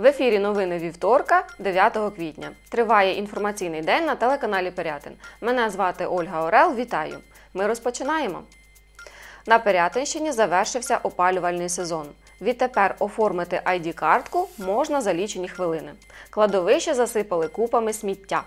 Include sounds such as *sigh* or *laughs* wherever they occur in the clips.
В ефірі новини вівторка, 9 квітня. Триває інформаційний день на телеканалі Пирятин. Мене звати Ольга Орел. Вітаю. Ми розпочинаємо. На Пирятинщині завершився опалювальний сезон. Відтепер оформити ID-картку можна за лічені хвилини. Кладовище засипали купами сміття.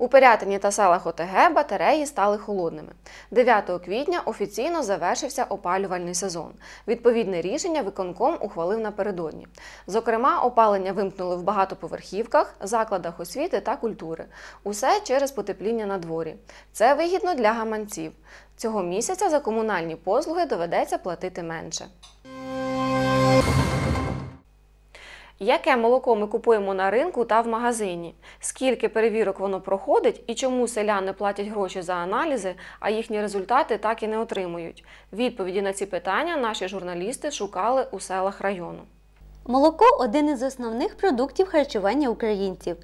У Пирятині та селах ОТГ батареї стали холодними. 9 квітня офіційно завершився опалювальний сезон. Відповідне рішення виконком ухвалив напередодні. Зокрема, опалення вимкнули в багатоповерхівках, закладах освіти та культури. Усе через потепління на дворі. Це вигідно для гаманців. Цього місяця за комунальні послуги доведеться платити менше. Яке молоко ми купуємо на ринку та в магазині? Скільки перевірок воно проходить і чому селяни платять гроші за аналізи, а їхні результати так і не отримують? Відповіді на ці питання наші журналісти шукали у селах району. Молоко один із основних продуктів харчування українців.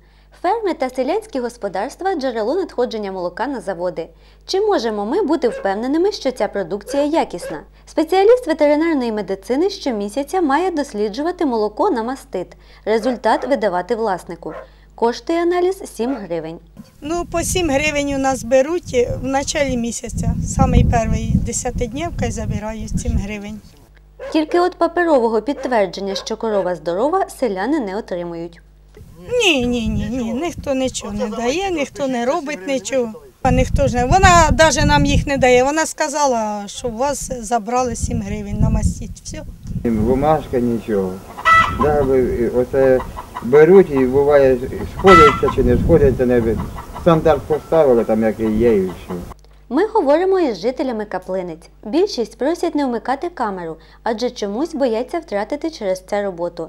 Ферми та селянські господарства джерело надходження молока на заводи. Чи можемо ми бути впевненими, що ця продукція якісна? Спеціаліст ветеринарної медицини щомісяця має досліджувати молоко на мастит, результат видавати власнику. Коштує аналіз 7 гривень. Ну, по 7 гривень у нас беруть в началі місяця. Самий перший десятиднівка забирають 7 гривень. Тільки от паперового підтвердження, що корова здорова, селяни не отримують. Ні, ні, ні, ні, ніхто нічого не дає, ніхто не робить нічого. А ніхто ж не. Вона навіть нам їх не дає. Вона сказала, що у вас забрали 7 гривень на мастіть. Все. Бумажка нічого. Да, ви- оце беруть і буває, сходяться чи не сходяться, не стандарт поставили, там який є і все. Ми говоримо із жителями каплиниць. Більшість просять не вмикати камеру, адже чомусь бояться втратити через це роботу.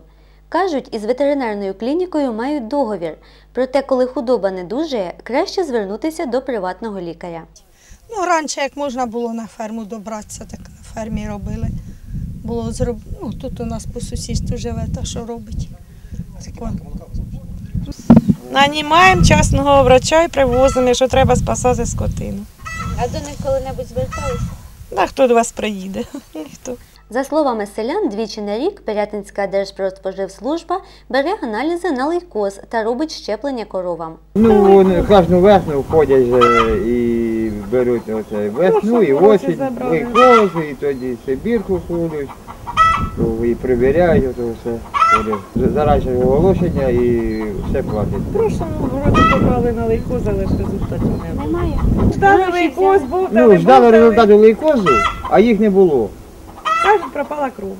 Кажуть, із ветеринарною клінікою мають договір, проте, коли худоба не дужає, краще звернутися до приватного лікаря. Ну, раніше як можна було на ферму добратися, так на фермі робили. Було зроб... ну, тут у нас по сусідству живе, та що робить. Тако. Нанімаємо частного врача і привозимо, якщо треба спасати скотину. А до них коли-небудь зверталися? Да хто до вас приїде? *laughs* Ніхто. За словами селян, двічі на рік Пирятинська Держпродспоживслужба бере аналізи на лейкоз та робить щеплення коровам. Ну, вони кожну весну входять і беруть оце весну і осінь, забрали. і тоді Сибірку ходять, і прибирають, то все. ходять. Оголошення і все платять. В прошлому році побрали на лейкоз, але ж результатів немає. Немає. Ждали лейкоз, був Ну, ждали результату лейкозу, а їх не було. Кажуть, пропала кров.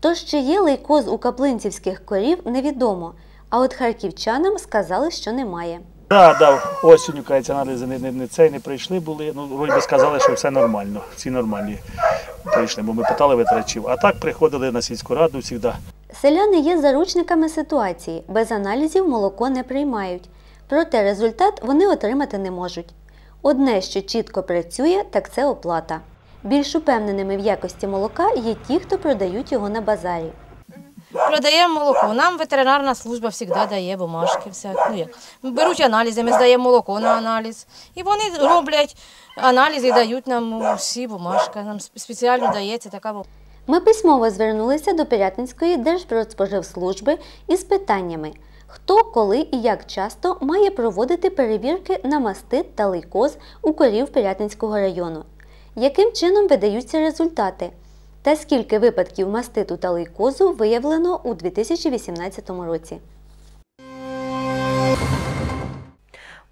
Тож, чи є лейкоз у каплинцівських корів, невідомо. А от харківчанам сказали, що немає. Да, да, осінню, кажеться, аналізи не, не, не цей не прийшли були. Ну, вроді би сказали, що все нормально, всі нормальні прийшли, бо ми питали ветерачів. А так приходили на сільську раду завжди. Селяни є заручниками ситуації, без аналізів молоко не приймають. Проте результат вони отримати не можуть. Одне, що чітко працює, так це оплата. Більш упевненими в якості молока є ті, хто продають його на базарі. Продаємо молоко. Нам ветеринарна служба завжди дає бумажки. Всякі. Ну, як. Беруть аналізи, ми здаємо молоко на аналіз. І вони роблять аналізи і дають нам всі бумажки. Нам спеціально дається така бумажка. Ми письмово звернулися до Пирятинської Держпродспоживслужби із питаннями, хто, коли і як часто має проводити перевірки на мастит та лейкоз у корів Пирятинського району, яким чином видаються результати, та скільки випадків маститу та лейкозу виявлено у 2018 році.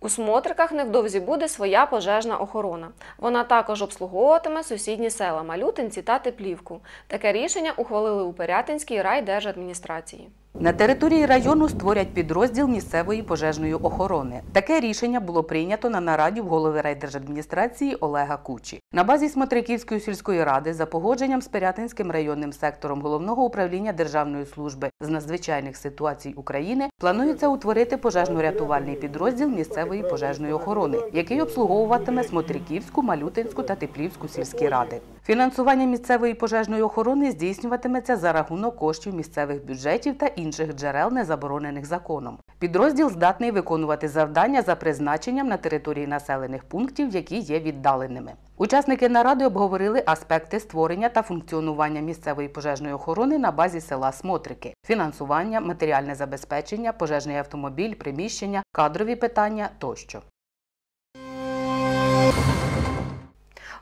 У Смотриках невдовзі буде своя пожежна охорона. Вона також обслуговуватиме сусідні села Малютинці та Теплівку. Таке рішення ухвалили у Пирятинській райдержадміністрації. На території району створять підрозділ місцевої пожежної охорони. Таке рішення було прийнято на нараді в голови райдержадміністрації Олега Кучі. На базі Смотриківської сільської ради за погодженням з Пирятинським районним сектором головного управління Державної служби з надзвичайних ситуацій України планується утворити пожежно-рятувальний підрозділ місцевої пожежної охорони, який обслуговуватиме Смотриківську, Малютинську та Теплівську сільські ради. Фінансування місцевої пожежної охорони здійснюватиметься за рахунок коштів місцевих бюджетів та інших джерел, не заборонених законом. Підрозділ здатний виконувати завдання за призначенням на території населених пунктів, які є віддаленими. Учасники наради обговорили аспекти створення та функціонування місцевої пожежної охорони на базі села Смотрики, фінансування, матеріальне забезпечення, пожежний автомобіль, приміщення, кадрові питання тощо.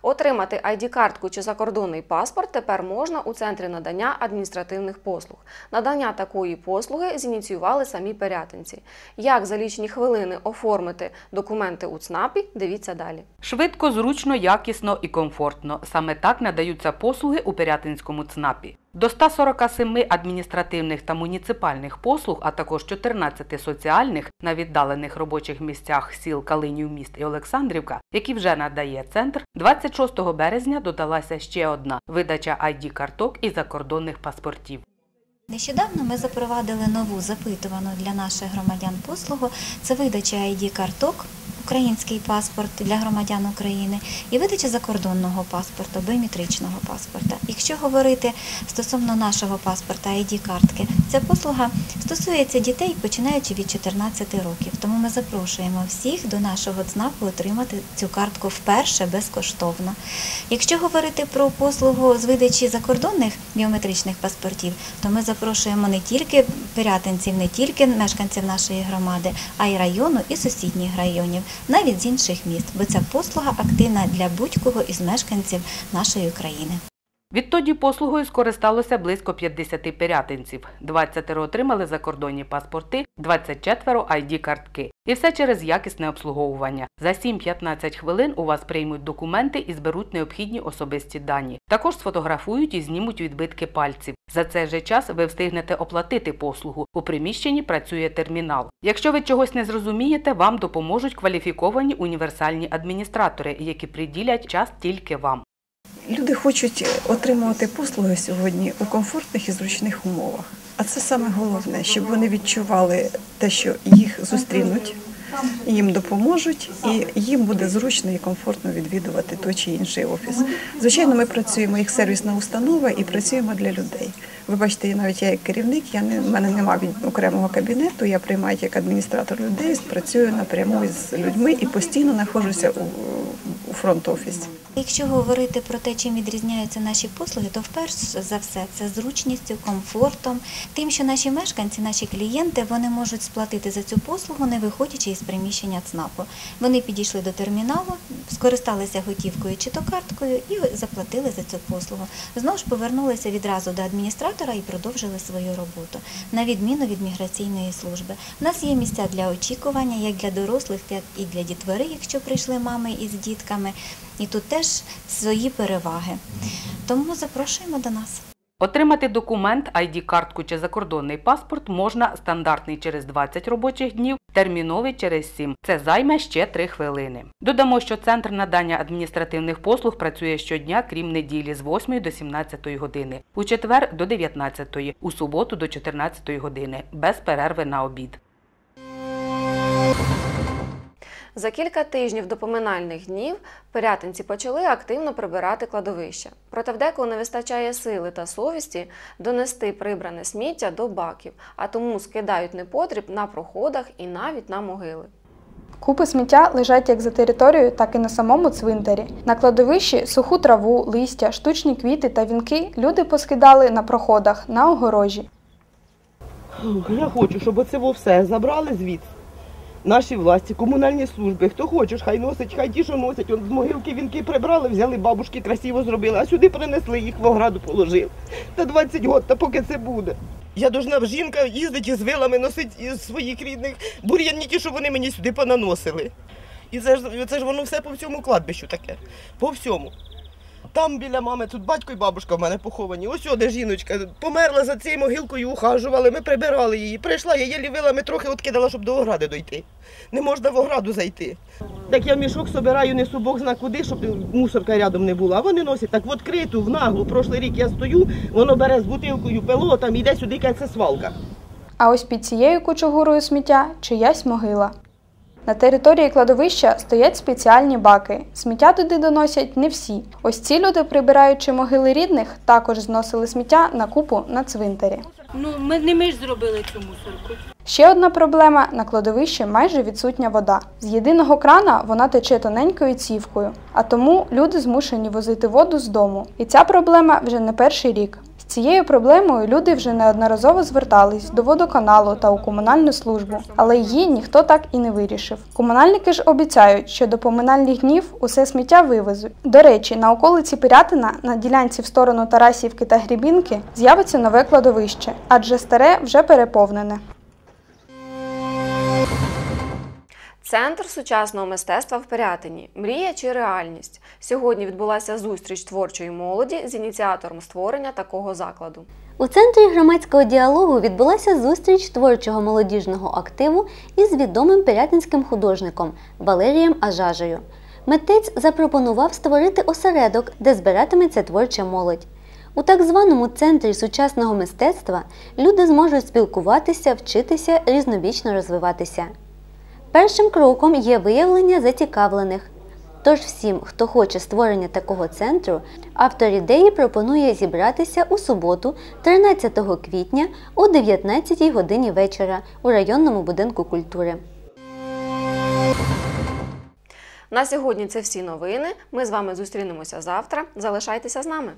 Отримати ID-картку чи закордонний паспорт тепер можна у центрі надання адміністративних послуг. Надання такої послуги зініціювали самі перятинці. Як за лічні хвилини оформити документи у ЦНАПі, дивіться далі. Швидко, зручно, якісно і комфортно. Саме так надаються послуги у Пирятинському ЦНАПі. До 147 адміністративних та муніципальних послуг, а також 14 соціальних на віддалених робочих місцях сіл Калинів міст і Олександрівка, які вже надає центр, 26 березня додалася ще одна видача ID-карток і закордонних паспортів. Нещодавно ми запровадили нову запитувану для наших громадян послугу. Це видача ID-карток, український паспорт для громадян України і видача закордонного паспорту, біометричного паспорта. Якщо говорити стосовно нашого паспорта ID-картки, ця послуга стосується дітей, починаючи від 14 років. Тому ми запрошуємо всіх до нашого ЦНАПу отримати цю картку вперше безкоштовно. Якщо говорити про послугу з видачі закордонних біометричних паспортів, то ми запрошуємо не тільки пирятинців, не тільки мешканців нашої громади, а й району і сусідніх районів, навіть з інших міст, бо ця послуга активна для будь-кого із мешканців нашої країни. Відтоді послугою скористалося близько 50 пирятинців. 20 отримали закордонні паспорти, 24 ID-картки. І все через якісне обслуговування. За 7-15 хвилин у вас приймуть документи і зберуть необхідні особисті дані. Також сфотографують і знімуть відбитки пальців. За цей же час ви встигнете оплатити послугу. У приміщенні працює термінал. Якщо ви чогось не зрозумієте, вам допоможуть кваліфіковані універсальні адміністратори, які приділять час тільки вам. Люди хочуть отримувати послуги сьогодні у комфортних і зручних умовах. А це саме головне, щоб вони відчували те, що їх зустрінуть, їм допоможуть, і їм буде зручно і комфортно відвідувати той чи інший офіс. Звичайно, ми працюємо як сервісна установа і працюємо для людей. Ви бачите, навіть я як керівник, я не в мене немає окремого кабінету. Я приймаю як адміністратор людей, працюю напряму з людьми і постійно знаходжуся у, у фронт-офісі. Якщо говорити про те, чим відрізняються наші послуги, то вперше за все це зручністю, комфортом, тим, що наші мешканці, наші клієнти, вони можуть сплатити за цю послугу, не виходячи із приміщення ЦНАПу. Вони підійшли до терміналу, скористалися готівкою чи то карткою і заплатили за цю послугу. Знову ж повернулися відразу до адміністратора і продовжили свою роботу, на відміну від міграційної служби. У нас є місця для очікування, як для дорослих, так і для дітвори, якщо прийшли мами із дітками. І тут теж свої переваги. Тому запрошуємо до нас. Отримати документ, ID-картку чи закордонний паспорт можна стандартний через 20 робочих днів, терміновий через 7. Це займе ще 3 хвилини. Додамо, що центр надання адміністративних послуг працює щодня, крім неділі з 8 до 17 години, у четвер до 19, у суботу до 14 години, без перерви на обід. За кілька тижнів до поминальних днів пирятинці почали активно прибирати кладовища. Проте в декого не вистачає сили та совісті донести прибране сміття до баків, а тому скидають непотріб на проходах і навіть на могили. Купи сміття лежать як за територією, так і на самому цвинтарі. На кладовищі суху траву, листя, штучні квіти та вінки люди поскидали на проходах, на огорожі. Я хочу, щоб оце все забрали звідси. Наші власті, комунальні служби, хто хочеш, хай носить, хай ті, що носять. От з могилки вінки прибрали, взяли бабушки, красиво зробили, а сюди принесли їх в ограду положили. Та 20 років, та поки це буде. Я должна жінка їздить із вилами, носить із своїх рідних бур'янники, щоб вони мені сюди понаносили. І це ж, це ж воно все по всьому кладбищу таке. По всьому. Там біля мами, тут батько і бабушка в мене поховані. Ось де жіночка померла за цією могилкою, ухажували, ми прибирали її. Прийшла, я її вилами трохи відкидала, щоб до огради дойти. Не можна в ограду зайти. Так я мішок собираю, несу Бог зна куди, щоб мусорка рядом не була. А вони носять так в відкриту, в наглу. Прошлий рік я стою, воно бере з бутилкою пило, там іде сюди, це свалка. А ось під цією кучугурою сміття чиясь могила. На території кладовища стоять спеціальні баки. Сміття туди доносять не всі. Ось ці люди, прибираючи могили рідних, також зносили сміття на купу на цвинтарі. Ну, ми не ми ж зробили цю мусорку. Ще одна проблема на кладовищі майже відсутня вода. З єдиного крана вона тече тоненькою цівкою, а тому люди змушені возити воду з дому. І ця проблема вже не перший рік. Цією проблемою люди вже неодноразово звертались до водоканалу та у комунальну службу, але її ніхто так і не вирішив. Комунальники ж обіцяють, що до поминальних днів усе сміття вивезуть. До речі, на околиці Пирятина на ділянці в сторону Тарасівки та Грібінки з'явиться нове кладовище, адже старе вже переповнене. Центр сучасного мистецтва в Пирятині. Мрія чи реальність? Сьогодні відбулася зустріч творчої молоді з ініціатором створення такого закладу. У центрі громадського діалогу відбулася зустріч творчого молодіжного активу із відомим пирятинським художником Валерієм Ажажею. Митець запропонував створити осередок, де збиратиметься творча молодь. У так званому центрі сучасного мистецтва люди зможуть спілкуватися, вчитися, різнобічно розвиватися. Першим кроком є виявлення зацікавлених. Тож всім, хто хоче створення такого центру, автор ідеї пропонує зібратися у суботу, 13 квітня о 19 годині вечора у районному будинку культури. На сьогодні це всі новини. Ми з вами зустрінемося завтра. Залишайтеся з нами.